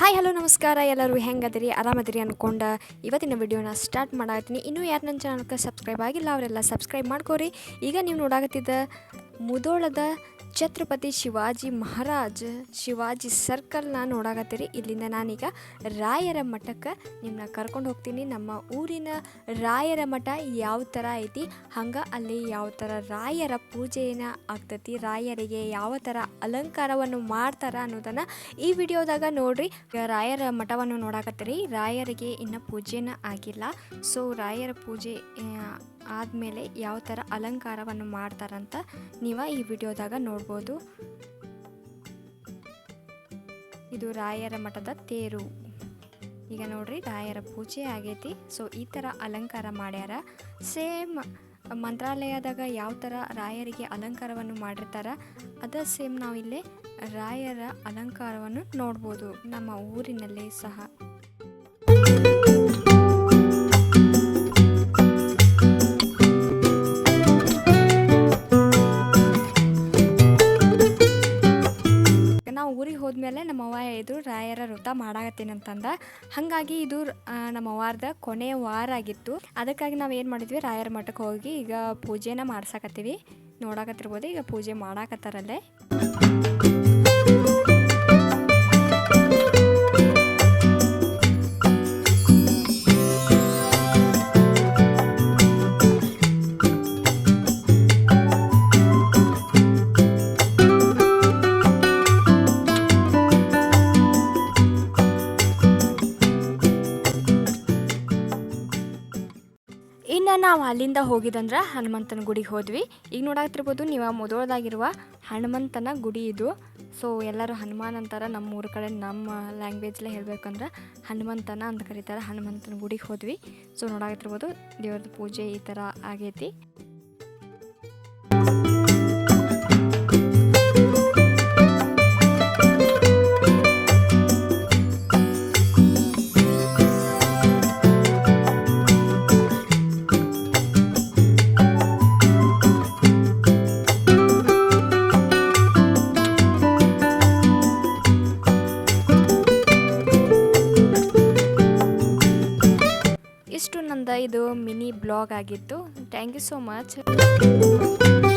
Hi hello ನಮಸ್ಕಾರ. ಎಲ್ಲರೂ ಹೆಂಗದಿರಿ? ಆರಾಮದಿರಿ ಅಂದ್ಕೊಂಡು ಇವತ್ತಿನ ವಿಡಿಯೋನ ಸ್ಟಾರ್ಟ್ ಮಾಡಾಕತ್ತೀನಿ. ಇನ್ನೂ ಯಾರು ನನ್ನ ಚಾನಲ್ಗೆ ಸಬ್ಸ್ಕ್ರೈಬ್ ಆಗಿಲ್ಲ, ಅವರೆಲ್ಲ ಸಬ್ಸ್ಕ್ರೈಬ್ ಮಾಡ್ಕೋರಿ. ಈಗ ನೀವು ನೋಡಾಕತ್ತಿದ್ದ ಮುದೋಳದ ಛತ್ರಪತಿ ಶಿವಾಜಿ ಮಹಾರಾಜ ಶಿವಾಜಿ ಸರ್ಕಲ್ನ ನೋಡಾಕತ್ತೀರಿ. ಇಲ್ಲಿಂದ ನಾನೀಗ ರಾಯರ ಮಠಕ್ಕೆ ನಿಮ್ಮನ್ನ ಕರ್ಕೊಂಡು ಹೋಗ್ತೀನಿ. ನಮ್ಮ ಊರಿನ ರಾಯರ ಮಠ ಯಾವ ಥರ ಐತಿ? ಹಂಗೆ ಅಲ್ಲಿ ಯಾವ ಥರ ರಾಯರ ಪೂಜೆನ ಆಗ್ತೈತಿ? ರಾಯರಿಗೆ ಯಾವ ಥರ ಅಲಂಕಾರವನ್ನು ಮಾಡ್ತಾರ ಅನ್ನೋದನ್ನು ಈ ವಿಡಿಯೋದಾಗ ನೋಡ್ರಿ. ರಾಯರ ಮಠವನ್ನು ನೋಡಾಕತ್ತೀರಿ. ರಾಯರಿಗೆ ಇನ್ನು ಪೂಜೆನ ಆಗಿಲ್ಲ. ಸೊ ರಾಯರ ಪೂಜೆ ಆದಮೇಲೆ ಯಾವ ಥರ ಅಲಂಕಾರವನ್ನು ಮಾಡ್ತಾರಂತ ನೀವು ಈ ವಿಡಿಯೋದಾಗ ನೋಡ್ಬೋದು. ಇದು ರಾಯರ ಮಠದ ತೇರು. ಈಗ ನೋಡ್ರಿ ರಾಯರ ಪೂಜೆ ಆಗೈತಿ. ಸೊ ಈ ಥರ ಅಲಂಕಾರ ಮಾಡ್ಯಾರ. ಸೇಮ್ ಮಂತ್ರಾಲಯದಾಗ ಯಾವ ಥರ ರಾಯರಿಗೆ ಅಲಂಕಾರವನ್ನು ಮಾಡಿರ್ತಾರ, ಅದ ಸೇಮ್ ನಾವು ಇಲ್ಲೇ ರಾಯರ ಅಲಂಕಾರವನ್ನು ನೋಡ್ಬೋದು. ನಮ್ಮ ಊರಿನಲ್ಲಿ ಸಹ. ಹೋದ್ಮೇಲೆ ನಮ್ಮ ಅವ್ವ ಇದು ರಾಯರ ವೃತ ಮಾಡಾಕತ್ತೀನಿ ಅಂತಂದ. ಹಾಗಾಗಿ ಇದು ಆ, ನಮ್ಮ ವಾರದ ಕೊನೆಯ ವಾರ ಆಗಿತ್ತು. ಅದಕ್ಕಾಗಿ ನಾವು ಏನು ಮಾಡಿದ್ವಿ ರಾಯರ ಮಠಕ್ಕೆ ಹೋಗಿ ಈಗ ಪೂಜೆನ ಮಾಡ್ಸಕತ್ತೀವಿ. ನೋಡಾಕತ್ತಿರ್ಬೋದು ಈಗ ಪೂಜೆ ಮಾಡಾಕತ್ತಾರಲ್ಲೇ. ಇನ್ನು ನಾವು ಅಲ್ಲಿಂದ ಹೋಗಿದಂದ್ರೆ ಹನುಮಂತನ ಗುಡಿಗೆ ಹೋದ್ವಿ. ಈಗ ನೋಡಾಕತ್ತಿರ್ಬೋದು ನೀವು ಮೊದಲದಾಗಿರುವ ಹನುಮಂತನ ಗುಡಿ ಇದು. ಸೊ ಎಲ್ಲರೂ ಹನುಮಾನ್ ಅಂತಾರೆ, ನಮ್ಮ ಊರ ಕಡೆ ನಮ್ಮ ಲ್ಯಾಂಗ್ವೇಜಲ್ಲೇ ಹೇಳಬೇಕಂದ್ರೆ ಹನುಮಂತನ ಅಂತ ಕರೀತಾರೆ, ಹನುಮಂತನ ಗುಡಿಗೆ ಹೋದ್ವಿ. ಸೊ ನೋಡಾಕತ್ತಿರ್ಬೋದು ದೇವ್ರದ್ದು ಪೂಜೆ ಈ ಥರ ಆಗೈತಿ. ಇದು ಮಿನಿ ಬ್ಲಾಗ್ ಆಗಿತ್ತು ಥ್ಯಾಂಕ್ ಯು ಸೋ ಮಚ್